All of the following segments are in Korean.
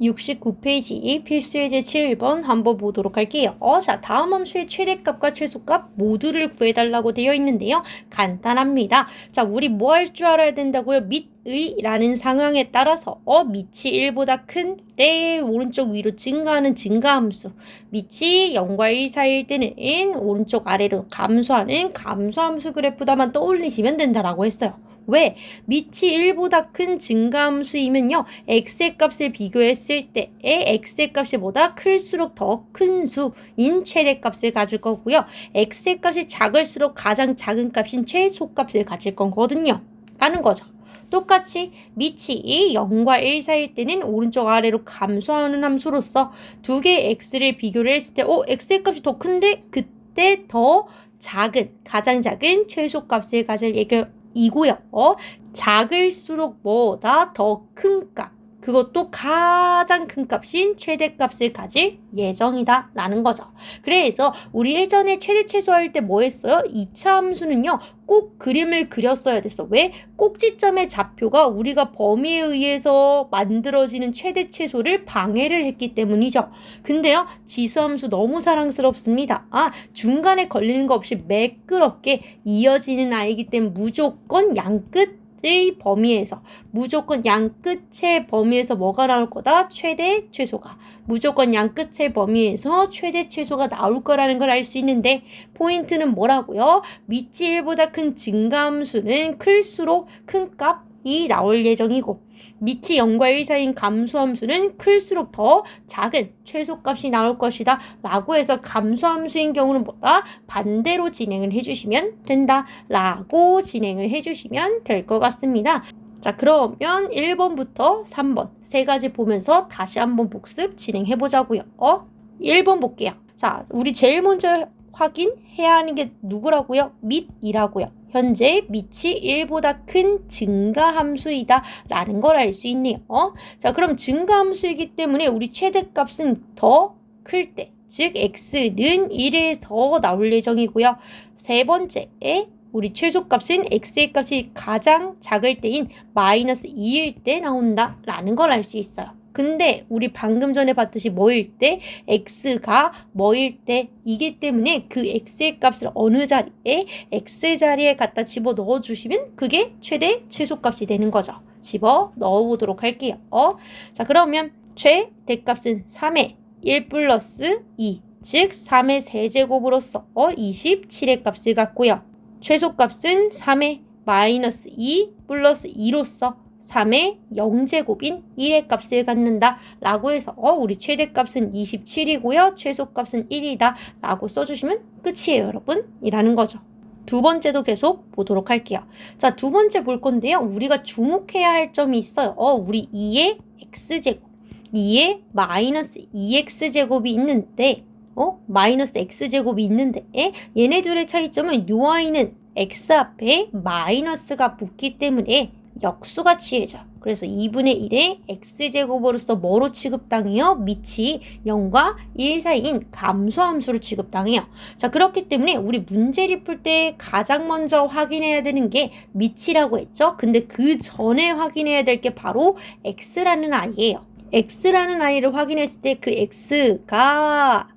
69페이지 필수예제 7번 한번 보도록 할게요. 어, 자, 다음 함수의 최대값과 최소값 모두를 구해달라고 되어 있는데요. 간단합니다. 자, 우리 뭐 할 줄 알아야 된다고요? 밑 의 라는 상황에 따라서 어, 밑이 1보다 큰 때 오른쪽 위로 증가하는 증가함수 밑이 0과 1 사이일 때는 오른쪽 아래로 감소하는 감소함수 그래프다만 떠올리시면 된다라고 했어요. 왜? 밑이 1보다 큰 증가함수이면요. x의 값을 비교했을 때의 x의 값이 보다 클수록 더 큰 수인 최대 값을 가질 거고요. x의 값이 작을수록 가장 작은 값인 최소 값을 가질 거거든요. 라는 거죠. 똑같이 밑이 0과 1 사이일 때는 오른쪽 아래로 감소하는 함수로서 두 개의 x를 비교를 했을 때, 어, x의 값이 더 큰데? 그때 더 작은, 가장 작은 최소값을 가질 예견, 이고요. 어? 작을수록 뭐다 더 큰 값. 그것도 가장 큰 값인 최대값을 가질 예정이다 라는 거죠. 그래서 우리 예전에 최대 최소할 때 뭐 했어요? 2차 함수는요. 꼭 그림을 그렸어야 됐어. 왜? 꼭지점의 좌표가 우리가 범위에 의해서 만들어지는 최대 최소를 방해를 했기 때문이죠. 근데요. 지수함수 너무 사랑스럽습니다. 아, 중간에 걸리는 거 없이 매끄럽게 이어지는 아이기 때문에 무조건 양끝 의 범위에서 무조건 양 끝의 범위에서 뭐가 나올 거다? 최대 최소가 무조건 양 끝의 범위에서 최대 최소가 나올 거라는 걸 알 수 있는데 포인트는 뭐라고요? 밑이 1보다 큰 증가함수는 클수록 큰 값 이 나올 예정이고 밑이 0과 1 사이인 감소함수는 클수록 더 작은 최소값이 나올 것이다 라고 해서 감소함수인 경우는 뭐다? 반대로 진행을 해주시면 된다 라고 진행을 해주시면 될 것 같습니다. 자 그러면 1번부터 3번 세 가지 보면서 다시 한번 복습 진행해 보자고요. 어? 1번 볼게요. 자 우리 제일 먼저 확인해야 하는 게 누구라고요? 밑이라고요. 현재 밑이 1보다 큰 증가함수이다 라는 걸 알 수 있네요. 자 그럼 증가함수이기 때문에 우리 최대값은 더 클 때, 즉 x는 1에서 나올 예정이고요. 세 번째에 우리 최소값은 x의 값이 가장 작을 때인 마이너스 2일 때 나온다 라는 걸 알 수 있어요. 근데 우리 방금 전에 봤듯이 뭐일 때 x가 뭐일 때 이기 때문에 그 x의 값을 어느 자리에 x 자리에 갖다 집어 넣어 주시면 그게 최대 최소값이 되는 거죠. 집어 넣어 보도록 할게요. 어? 자 그러면 최대값은 3의 1 플러스 2, 즉 3의 세제곱으로서 어, 27의 값을 갖고요. 최소값은 3의 마이너스 2 플러스 2로서 3의 0제곱인 1의 값을 갖는다 라고 해서 어, 우리 최대값은 27이고요. 최소값은 1이다 라고 써주시면 끝이에요 여러분 이라는 거죠. 두 번째도 계속 보도록 할게요. 자, 두 번째 볼 건데요. 우리가 주목해야 할 점이 있어요. 어, 우리 2의 x제곱, 2의 마이너스 2x제곱이 있는데, 어, 마이너스 x제곱이 있는데, 얘네 둘의 차이점은 요 아이는 x 앞에 마이너스가 붙기 때문에 역수가 취해져. 그래서 2분의 1의 x제곱으로서 뭐로 취급당해요? 밑이 0과 1 사이인 감소함수로 취급당해요. 자, 그렇기 때문에 우리 문제를 풀 때 가장 먼저 확인해야 되는 게 밑이라고 했죠? 근데 그 전에 확인해야 될 게 바로 x라는 아이예요. x라는 아이를 확인했을 때 그 x가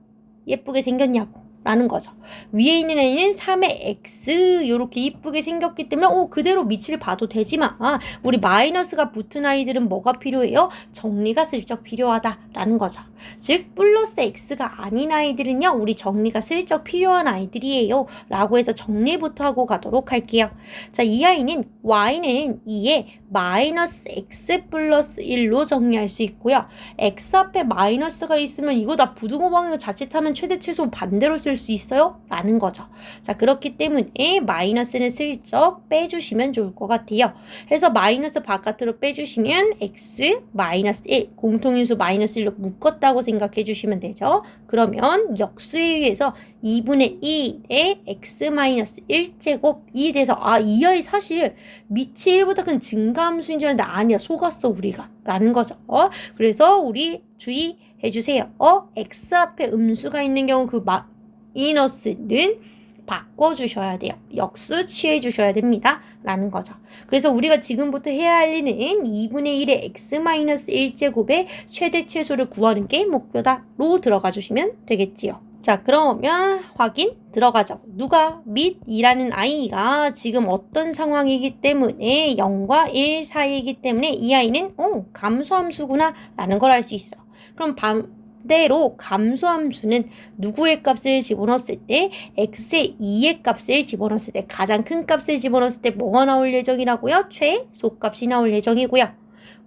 예쁘게 생겼냐고. 라는 거죠. 위에 있는 애는 3의 x 이렇게 이쁘게 생겼기 때문에 오 그대로 밑을 봐도 되지만 아, 우리 마이너스가 붙은 아이들은 뭐가 필요해요? 정리가 슬쩍 필요하다라는 거죠. 즉 플러스 x가 아닌 아이들은요. 우리 정리가 슬쩍 필요한 아이들이에요. 라고 해서 정리부터 하고 가도록 할게요. 자, 이 아이는 y는 2에 마이너스 x 플러스 1로 정리할 수 있고요. x 앞에 마이너스가 있으면 이거 다 부등호방이고 자칫하면 최대 최소 반대로 쓸 수 있어요? 라는 거죠. 자 그렇기 때문에 마이너스는 슬쩍 빼주시면 좋을 것 같아요. 해서 마이너스 바깥으로 빼주시면 x 마이너스 1 공통인수 마이너스 1로 묶었다고 생각해 주시면 되죠. 그러면 역수에 의해서 2분의 1에 x 마이너스 1제곱이 돼서 아 이 아이 사실 밑이 1보다 큰 증가 함수인 줄 알았는데 아니야 속았어 우리가 라는 거죠. 어? 그래서 우리 주의해 주세요. 어? x 앞에 음수가 있는 경우 그 마, 마이너스는 바꿔주셔야 돼요. 역수 취해 주셔야 됩니다. 라는 거죠. 그래서 우리가 지금부터 해야 할 일은 2분의 1의 x-1제곱의 최대 최소를 구하는 게 목표다로 들어가 주시면 되겠지요. 자, 그러면 확인 들어가죠. 누가 밑이라는 아이가 지금 어떤 상황이기 때문에 0과 1 사이이기 때문에 이 아이는 어, 감소함수구나 라는 걸 알 수 있어요. 그럼 반대로 감소함수는 누구의 값을 집어넣었을 때 x의 2의 값을 집어넣었을 때 가장 큰 값을 집어넣었을 때 뭐가 나올 예정이라고요? 최소값이 나올 예정이고요.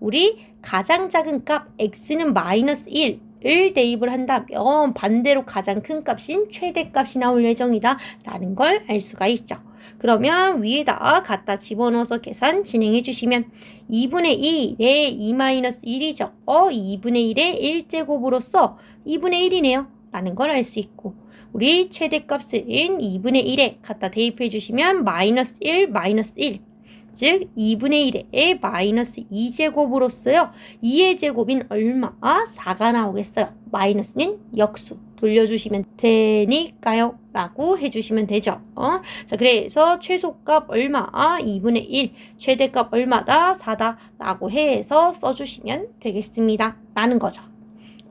우리 가장 작은 값 x는 마이너스 1 을 대입을 한다면 반대로 가장 큰 값인 최대값이 나올 예정이다 라는 걸 알 수가 있죠. 그러면 위에다 갖다 집어넣어서 계산 진행해 주시면 2분의 1에 2-1이죠. 어, 2분의 1의 1제곱으로서 2분의 1이네요. 라는 걸 알 수 있고 우리 최대값은 2분의 1에 갖다 대입해 주시면 마이너스 1, 마이너스 1 즉 2분의 1에 마이너스 2제곱으로써요. 2의 제곱인 얼마? 4가 나오겠어요. 마이너스는 역수 돌려주시면 되니까요. 라고 해주시면 되죠. 어? 자, 그래서 최소값 얼마? 2분의 1, 최대값 얼마다? 4다. 라고 해서 써주시면 되겠습니다. 라는 거죠.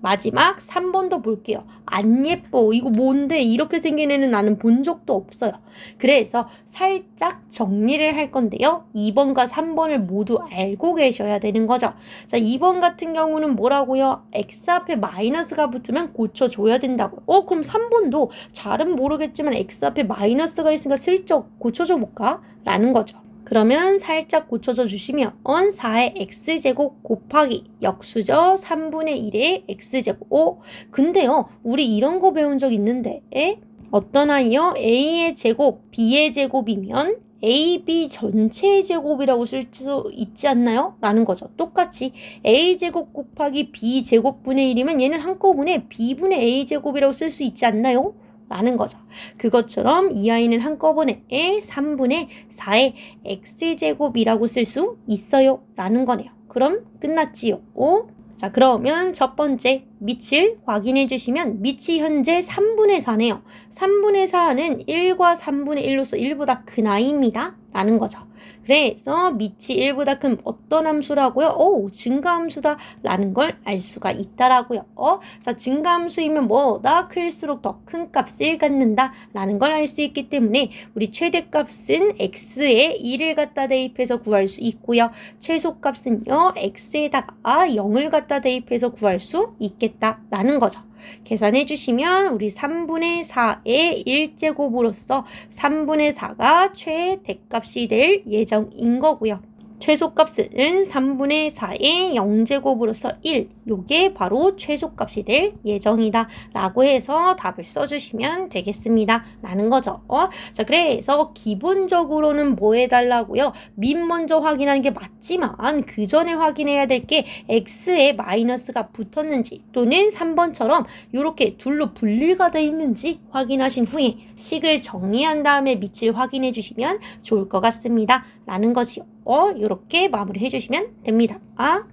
마지막 3번도 볼게요. 안 예뻐. 이거 뭔데? 이렇게 생긴 애는 나는 본 적도 없어요. 그래서 살짝 정리를 할 건데요. 2번과 3번을 모두 알고 계셔야 되는 거죠. 자, 2번 같은 경우는 뭐라고요? x 앞에 마이너스가 붙으면 고쳐줘야 된다고요. 어, 그럼 3번도 잘은 모르겠지만 x 앞에 마이너스가 있으니까 슬쩍 고쳐줘 볼까? 라는 거죠. 그러면 살짝 고쳐져 주시면 4의 x제곱 곱하기 역수죠. 3분의 1의 x제곱. 오, 근데요. 우리 이런 거 배운 적 있는데 에? 어떤 아이요? a의 제곱, b의 제곱이면 AB 전체의 제곱이라고 쓸 수 있지 않나요? 라는 거죠. 똑같이 A제곱 곱하기 B제곱분의 1이면 얘는 한꺼번에 B분의 A제곱이라고 쓸 수 있지 않나요? 라는 거죠. 그것처럼 이 아이는 한꺼번에 3분의 4의 x제곱이라고 쓸 수 있어요. 라는 거네요. 그럼 끝났지요. 오? 자, 그러면 첫 번째 밑을 확인해 주시면 밑이 현재 3분의 4네요. 3분의 4는 1과 3분의 1로서 1보다 큰 아이입니다. 라는 거죠. 그래서 밑이 1보다 큰 어떤 함수라고요? 오, 증가함수다 라는 걸 알 수가 있다라고요. 어? 자, 증가함수이면 뭐다? 클수록 더 큰 값을 갖는다 라는 걸 알 수 있기 때문에 우리 최대값은 x에 1을 갖다 대입해서 구할 수 있고요. 최소값은요, x에다가 0을 갖다 대입해서 구할 수 있겠다 라는 거죠. 계산해 주시면 우리 3분의 4의 1제곱으로서 3분의 4가 최대값이 될 예정인 거고요. 최소값은 3분의 4의 0제곱으로서 1. 요게 바로 최소값이 될 예정이다. 라고 해서 답을 써주시면 되겠습니다. 라는 거죠. 어? 자, 그래서 기본적으로는 뭐 해달라고요? 밑 먼저 확인하는 게 맞지만 그 전에 확인해야 될 게 x에 마이너스가 붙었는지 또는 3번처럼 이렇게 둘로 분리가 되어 있는지 확인하신 후에 식을 정리한 다음에 밑을 확인해 주시면 좋을 것 같습니다. 라는 것이요. 어, 이렇게 마무리 해주시면 됩니다. 아.